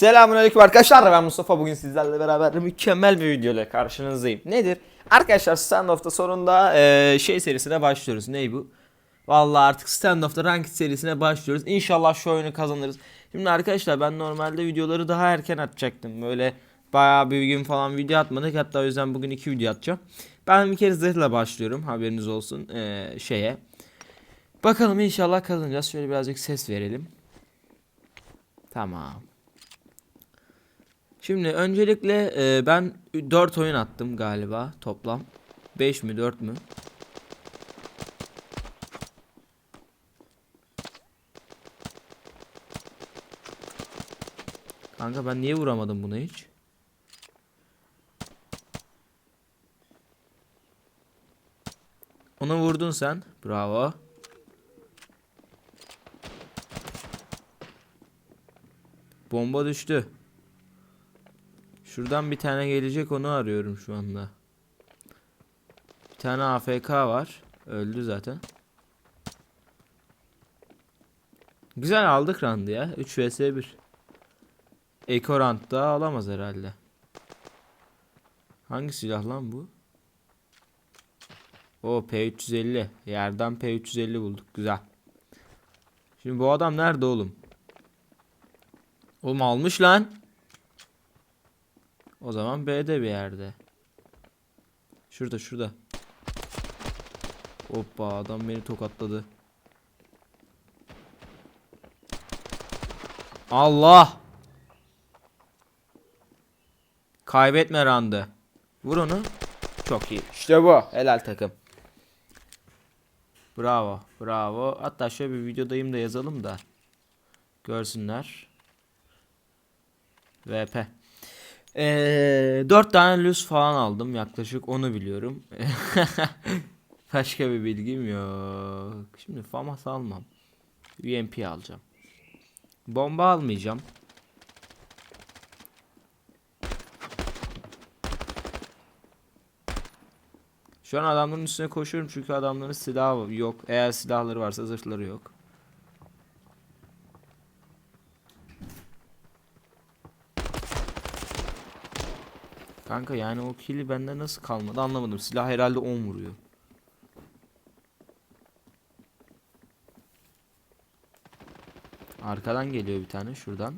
Selamünaleyküm arkadaşlar ben Mustafa bugün sizlerle beraber mükemmel bir video ile karşınızdayım. Nedir? Arkadaşlar Standoff'ta sonunda eee, şey serisine başlıyoruz. Ney bu? Vallahi artık Standoff'ta Ranked serisine başlıyoruz. İnşallah şu oyunu kazanırız. Şimdi arkadaşlar ben normalde videoları daha erken atacaktım. Böyle bayağı bir gün falan video atmadık. Hatta o yüzden bugün iki video atacağım. Ben bir kere zırhla başlıyorum. Haberiniz olsun eee, şeye. Bakalım inşallah kazanacağız. Şöyle birazcık ses verelim. Tamam. Şimdi öncelikle e, ben 4 oyun attım galiba toplam. 5 mi 4 mü? Kanka ben niye vuramadım buna hiç? Onu vurdun sen. Bravo. Bomba düştü. Şuradan bir tane gelecek onu arıyorum şu anda. Bir tane AFK var. Öldü zaten. Güzel aldık randı ya. 3 vs 1. Eko da alamaz herhalde. Hangi silah lan bu? O P350. Yerden P350 bulduk. Güzel. Şimdi bu adam nerede oğlum? Oğlum almış lan. O zaman B'de bir yerde. Şurada şurada. Hoppa adam beni tokatladı. Allah! Kaybetme randı. Vur onu. Çok iyi. İşte bu. Helal takım. Bravo. Bravo. Hatta şöyle bir videodayım da yazalım da. Görsünler. VP. Ee, 4 tane lüs falan aldım yaklaşık onu biliyorum. Başka bir bilgim yok. Şimdi FAMAS almam. UMP alacağım. Bomba almayacağım. Şu an adamların üstüne koşuyorum çünkü adamların silahı yok. Eğer silahları varsa zırhları yok. Kanka yani o kili bende nasıl kalmadı anlamadım. Silah herhalde 10 vuruyor. Arkadan geliyor bir tane şuradan.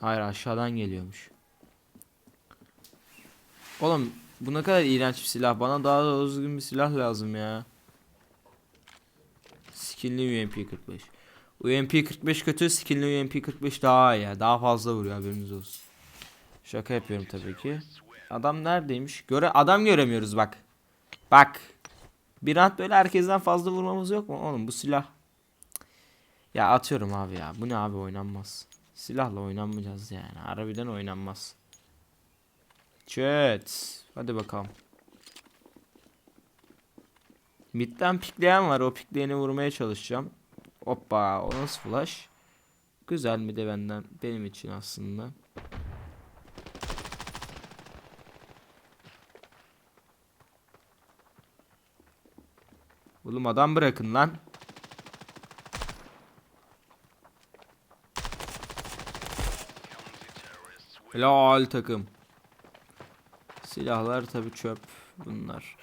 Hayır aşağıdan geliyormuş. Oğlum bu ne kadar iğrenç bir silah. Bana daha da düzgün bir silah lazım ya. Skinli UMP 45. UMP 45 kötü, skinli UMP 45 daha iyi. Daha fazla vuruyor haberiniz olsun. Şaka yapıyorum tabii ki. Adam neredeymiş? Göre adam göremiyoruz bak. Bak. Bir an böyle herkesten fazla vurmamız yok mu? Oğlum bu silah. Ya atıyorum abi ya. Bu ne abi oynanmaz. Silahla oynanmayacağız yani. Harbiden oynanmaz. Chat. Hadi bakalım. Midden pikleyen var. O pikleyeni vurmaya çalışacağım. Hoppa. O nasıl flash? Güzel mi de benden. Benim için aslında. Oğlum adam bırakın lan. Helal takım. Silahlar tabi çöp bunlar.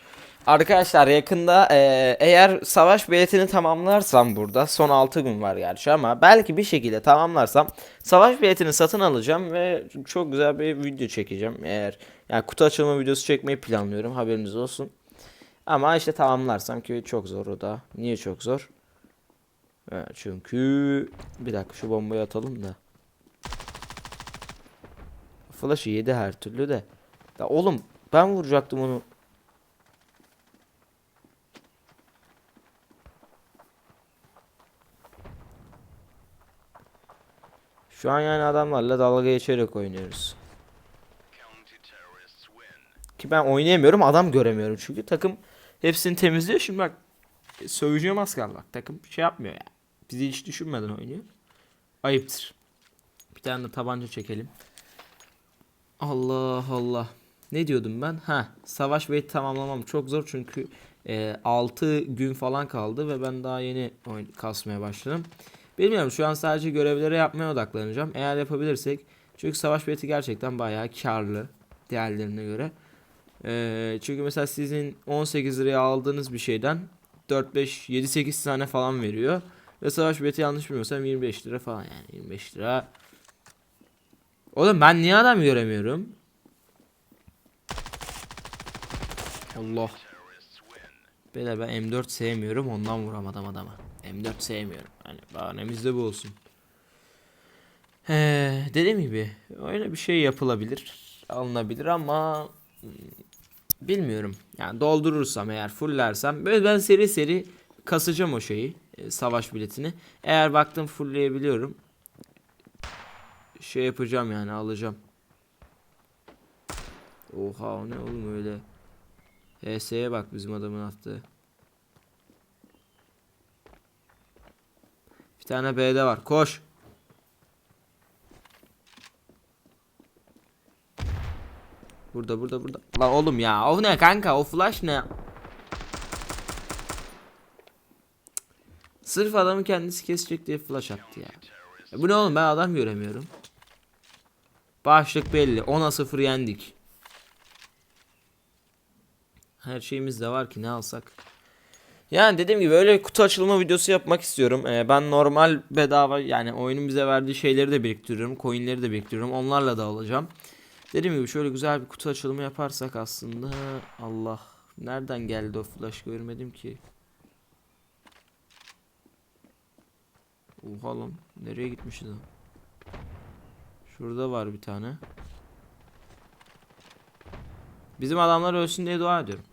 Arkadaşlar yakında eee, eğer savaş biletini tamamlarsam burada son 6 gün var gerçi ama belki bir şekilde tamamlarsam savaş biletini satın alacağım ve çok güzel bir video çekeceğim. Eğer yani kutu açılma videosu çekmeyi planlıyorum haberiniz olsun. Ama işte tamamlarsam ki çok zor o da. Niye çok zor? Çünkü bir dakika şu bombayı atalım da. Flash'ı yedi her türlü de. Ya oğlum ben vuracaktım onu. Şu an yani adamlarla dalga geçerek oynuyoruz. Ki ben oynayamıyorum adam göremiyorum çünkü takım hepsini temizliyor. Şimdi bak söveceğim az kaldı bak takım şey yapmıyor ya. Bizi hiç düşünmeden oynuyor. Ayıptır. Bir tane de tabanca çekelim. Allah Allah. Ne diyordum ben? Ha, savaş ve tamamlamam çok zor çünkü e, 6 gün falan kaldı ve ben daha yeni oyun kasmaya başladım. Bilmiyorum şu an sadece görevleri yapmaya odaklanacağım. Eğer yapabilirsek. Çünkü savaş bileti gerçekten bayağı karlı diğerlerine göre. Ee, çünkü mesela sizin 18 liraya aldığınız bir şeyden 4 5 7 8 tane falan veriyor. Ve savaş bileti yanlış bilmiyorsam 25 lira falan yani 25 lira. Oğlum ben niye adam göremiyorum? Allah. Beyler ben M4 sevmiyorum ondan vuramadım adama. M4 sevmiyorum. Hani bahanemizde bu olsun. Ee, dediğim gibi öyle bir şey yapılabilir. Alınabilir ama hmm, bilmiyorum. Yani doldurursam eğer fulllersem böyle ben seri seri kasacağım o şeyi. e, savaş biletini. Eğer baktım fullleyebiliyorum. Şey yapacağım yani alacağım. Oha o ne oğlum öyle. HS'ye bak bizim adamın attığı. Bir tane B'de var. Koş. Burada burada burada. Lan oğlum ya. O ne kanka? O flash ne? Sırf adamı kendisi kesecek diye flash attı ya. Ya bu ne oğlum ben adam göremiyorum. Başlık belli. 10'a 0 yendik. Her şeyimiz de var ki ne alsak. Yani dediğim gibi öyle kutu açılma videosu yapmak istiyorum. Ee, ben normal bedava yani oyunun bize verdiği şeyleri de biriktiriyorum. Coinleri de biriktiriyorum. Onlarla da alacağım. Dediğim gibi şöyle güzel bir kutu açılımı yaparsak aslında Allah nereden geldi o flash görmedim ki. Oha lan nereye gitmişiz o? Şurada var bir tane. Bizim adamlar ölsün diye dua ediyorum.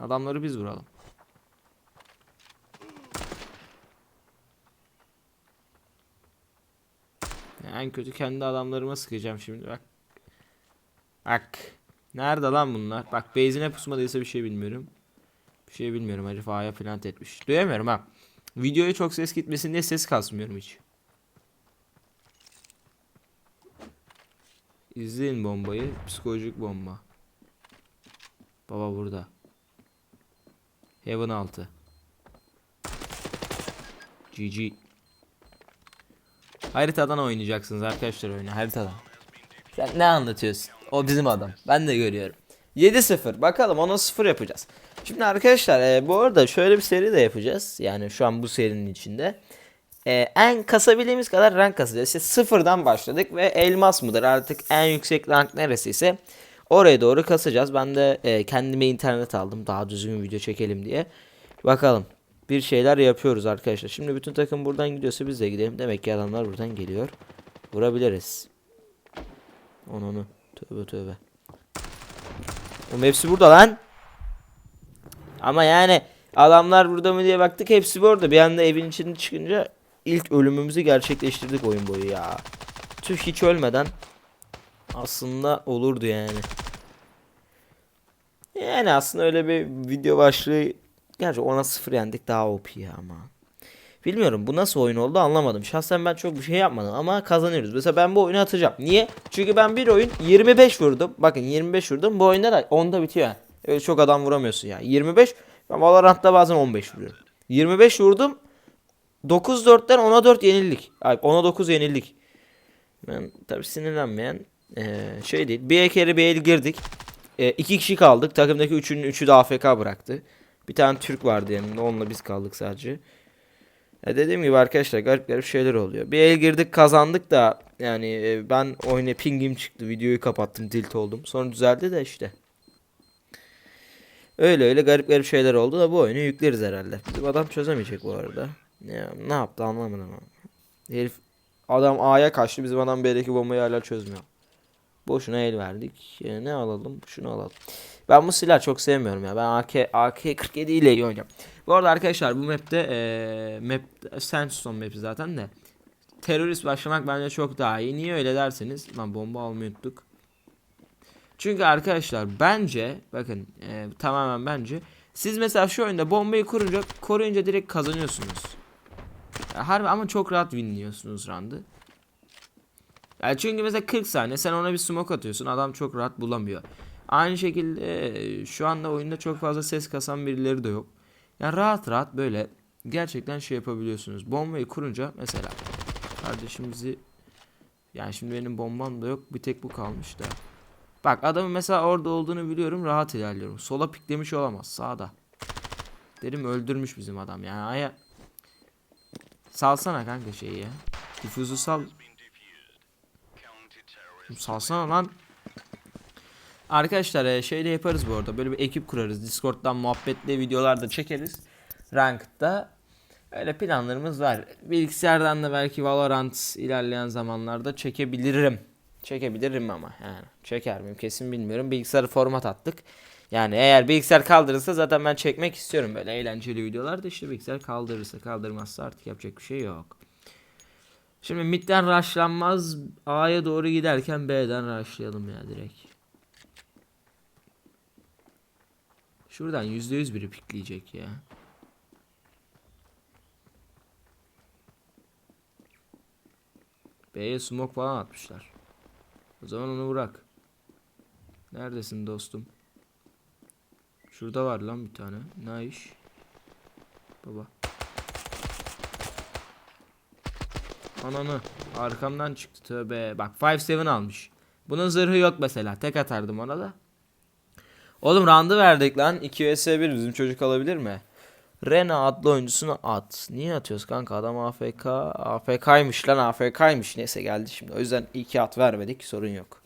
Adamları biz vuralım. Ya en kötü kendi adamlarıma sıkacağım şimdi bak. Bak. Nerede lan bunlar? Bak base'ine pusmadıysa bir şey bilmiyorum. Bir şey bilmiyorum herif A'ya plant etmiş. Duyamıyorum ha. Videoya çok ses gitmesin diye ses kasmıyorum hiç. İzleyin bombayı. Psikolojik bomba. Baba burada. Heaven 6. GG. Haritadan oynayacaksınız arkadaşlar oyunu haritadan. Sen ne anlatıyorsun? O bizim adam. Ben de görüyorum. 7-0. Bakalım ona 0 yapacağız. Şimdi arkadaşlar e, bu arada şöyle bir seri de yapacağız. Yani şu an bu serinin içinde. E, en kasabildiğimiz kadar rank kasacağız. İşte sıfırdan başladık ve elmas mıdır artık en yüksek rank neresiyse oraya doğru kasacağız. Ben de e, kendime internet aldım daha düzgün video çekelim diye. Bakalım bir şeyler yapıyoruz arkadaşlar. Şimdi bütün takım buradan gidiyorsa biz de gidelim. Demek ki adamlar buradan geliyor. Vurabiliriz. Onu onu. Tövbe tövbe. Oğlum hepsi burada lan. Ama yani adamlar burada mı diye baktık hepsi burada. Bir anda evin içinde çıkınca ilk ölümümüzü gerçekleştirdik oyun boyu ya. Tüh hiç ölmeden aslında olurdu yani. Yani aslında öyle bir video başlığı Gerçi ona sıfır yendik daha OP ya ama. Bilmiyorum bu nasıl oyun oldu anlamadım. Şahsen ben çok bir şey yapmadım ama kazanıyoruz. Mesela ben bu oyunu atacağım. Niye? Çünkü ben bir oyun 25 vurdum. Bakın 25 vurdum. Bu oyunda da 10'da bitiyor. Öyle çok adam vuramıyorsun ya. 25 ben Valorant'ta bazen 15 vuruyorum. 25 vurdum. 9-4'ten 10'a 4 yenildik. Ay 10'a 9 yenildik. Ben tabi sinirlenmeyen eee, şey değil. Bir kere bir el girdik. E, iki kişi kaldık. Takımdaki üçünün üçü de AFK bıraktı. Bir tane Türk vardı yanında. Onunla biz kaldık sadece. Ya dediğim gibi arkadaşlar garip garip şeyler oluyor. Bir el girdik kazandık da yani e, ben oyuna pingim çıktı. Videoyu kapattım tilt oldum. Sonra düzeldi de işte. Öyle öyle garip garip şeyler oldu da bu oyunu yükleriz herhalde. Bizim adam çözemeyecek bu arada. Ya, ne yaptı anlamadım ama. Herif adam A'ya kaçtı. Bizim adam B'deki bombayı hala çözmüyor. Boşuna el verdik. Ya, ne alalım? Şunu alalım. Ben bu silah çok sevmiyorum ya. Ben AK AK47 ile iyi oynayacağım. Bu arada arkadaşlar bu map'te eee map Sandstone map'i zaten de terörist başlamak bence çok daha iyi. Niye öyle derseniz lan bomba almayı unuttuk. Çünkü arkadaşlar bence bakın eee, tamamen bence siz mesela şu oyunda bombayı kurunca koruyunca direkt kazanıyorsunuz. Harbi ama çok rahat winliyorsunuz round'ı. Yani çünkü mesela 40 saniye sen ona bir smoke atıyorsun adam çok rahat bulamıyor. Aynı şekilde e, şu anda oyunda çok fazla ses kasan birileri de yok. Yani rahat rahat böyle gerçekten şey yapabiliyorsunuz. Bombayı kurunca mesela kardeşimizi yani şimdi benim bombam da yok. Bir tek bu kalmış da. Bak adamın mesela orada olduğunu biliyorum. Rahat ilerliyorum. Sola piklemiş olamaz. Sağda. Derim öldürmüş bizim adam. Yani aya salsana kanka şeyi ya. Difüzü sal. Salsana lan. Arkadaşlar e, şey de yaparız bu arada. Böyle bir ekip kurarız. Discord'dan muhabbetli videolar da çekeriz. Ranked'da. Öyle planlarımız var. Bilgisayardan da belki Valorant ilerleyen zamanlarda çekebilirim. Çekebilirim ama yani çeker miyim kesin bilmiyorum. Bilgisayarı format attık. Yani eğer bilgisayar kaldırırsa zaten ben çekmek istiyorum böyle eğlenceli videolar da işte bilgisayar kaldırırsa kaldırmazsa artık yapacak bir şey yok. Şimdi midden rushlanmaz A'ya doğru giderken B'den rushlayalım ya direkt. Şuradan %100 biri pikleyecek ya. B'ye smoke falan atmışlar. O zaman onu bırak. Neredesin dostum? Şurada var lan bir tane. Ne iş? Baba. Ananı. Arkamdan çıktı tövbe. Bak 5-7 almış. Bunun zırhı yok mesela. Tek atardım ona da. Oğlum randı verdik lan. 2 vs 1 bizim çocuk alabilir mi? Rena adlı oyuncusunu at. Niye atıyoruz kanka? Adam AFK. AFK'ymış lan AFK'ymış. Neyse geldi şimdi. O yüzden iki at vermedik. Sorun yok.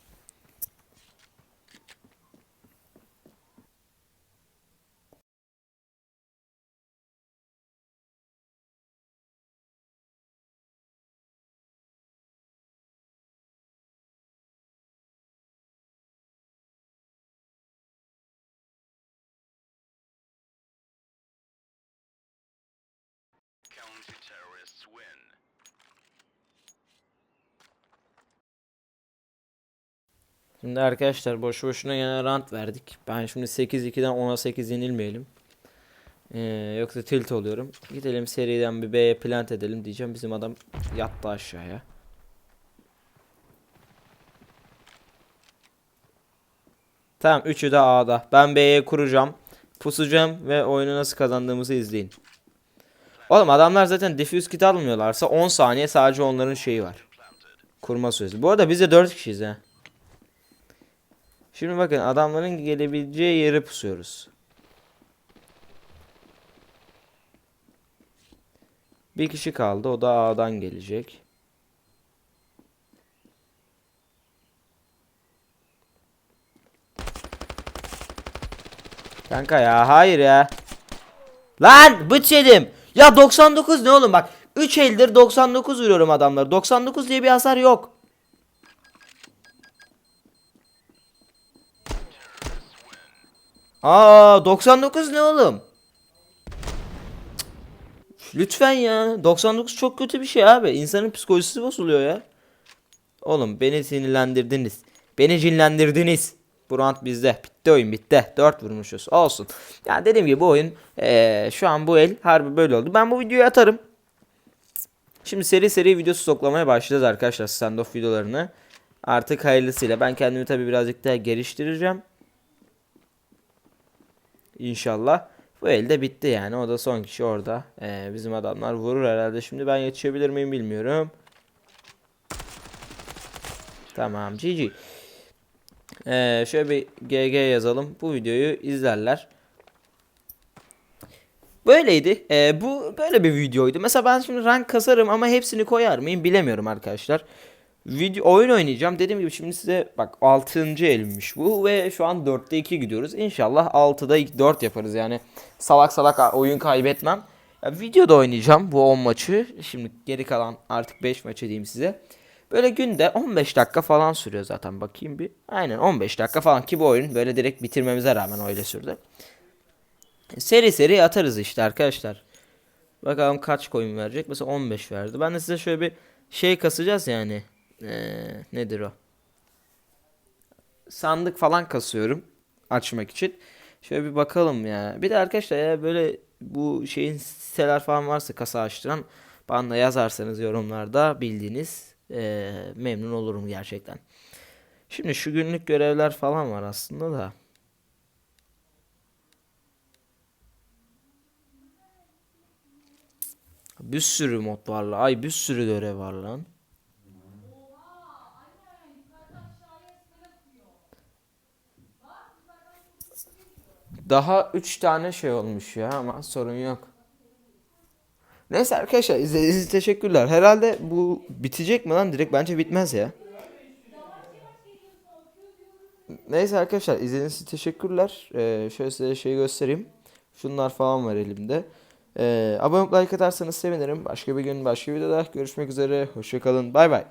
Şimdi arkadaşlar boşu boşuna yine rant verdik. Ben şimdi 8-2'den 10'a 8 yenilmeyelim. Ee, yoksa tilt oluyorum. Gidelim seriden bir B'ye plant edelim diyeceğim. Bizim adam yattı aşağıya. Tamam üçü de A'da. Ben B'ye kuracağım. Pusacağım ve oyunu nasıl kazandığımızı izleyin. Oğlum adamlar zaten diffuse kit almıyorlarsa 10 saniye sadece onların şeyi var. Kurma süresi. Bu arada biz de 4 kişiyiz ha. Şimdi bakın adamların gelebileceği yeri pusuyoruz. Bir kişi kaldı. O da A'dan gelecek. Kanka ya hayır ya. Lan bıç yedim. Ya 99 ne oğlum bak. 3 eldir 99 vuruyorum adamlar. 99 diye bir hasar yok. Aa 99 ne oğlum? Lütfen ya. 99 çok kötü bir şey abi. İnsanın psikolojisi bozuluyor ya. Oğlum beni sinirlendirdiniz. Beni cinlendirdiniz. Bu round bizde. Bitti oyun bitti. 4 vurmuşuz. Olsun. Ya dediğim gibi bu oyun eee, şu an bu el harbi böyle oldu. Ben bu videoyu atarım. Şimdi seri seri video stoklamaya başlayacağız arkadaşlar standoff videolarını. Artık hayırlısıyla. Ben kendimi tabi birazcık daha geliştireceğim. İnşallah. Bu elde bitti yani. O da son kişi orada. Ee, bizim adamlar vurur herhalde. Şimdi ben yetişebilir miyim bilmiyorum. Tamam GG. Ee, şöyle bir GG yazalım. Bu videoyu izlerler. Böyleydi. Ee, bu böyle bir videoydu. Mesela ben şimdi rank kasarım ama hepsini koyar mıyım bilemiyorum arkadaşlar. Video oyun oynayacağım. Dediğim gibi şimdi size bak 6. elimmiş bu ve şu an 4'te 2 gidiyoruz. İnşallah 6'da 4 yaparız yani. Salak salak oyun kaybetmem. Ya, videoda oynayacağım bu 10 maçı. Şimdi geri kalan artık 5 maçı diyeyim size. Böyle günde 15 dakika falan sürüyor zaten bakayım bir. Aynen 15 dakika falan ki bu oyun böyle direkt bitirmemize rağmen öyle sürdü. Seri seri atarız işte arkadaşlar. Bakalım kaç coin verecek. Mesela 15 verdi. Ben de size şöyle bir şey kasacağız yani. Ee, nedir o? Sandık falan kasıyorum. Açmak için. Şöyle bir bakalım ya. Bir de arkadaşlar ya böyle bu şeyin siteler falan varsa kasa açtıran bana yazarsanız yorumlarda bildiğiniz ee, memnun olurum gerçekten. Şimdi şu günlük görevler falan var aslında da. Bir sürü mod var lan. Ay bir sürü görev var lan. Daha 3 tane şey olmuş ya ama sorun yok. Neyse arkadaşlar izlediğiniz için teşekkürler. Herhalde bu bitecek mi lan direkt? Bence bitmez ya. Neyse arkadaşlar izlediğiniz için teşekkürler. Ee, şöyle size şey göstereyim. Şunlar falan var elimde. Ee, abone olup like atarsanız sevinirim. Başka bir gün başka videoda görüşmek üzere. Hoşçakalın. Bay bay.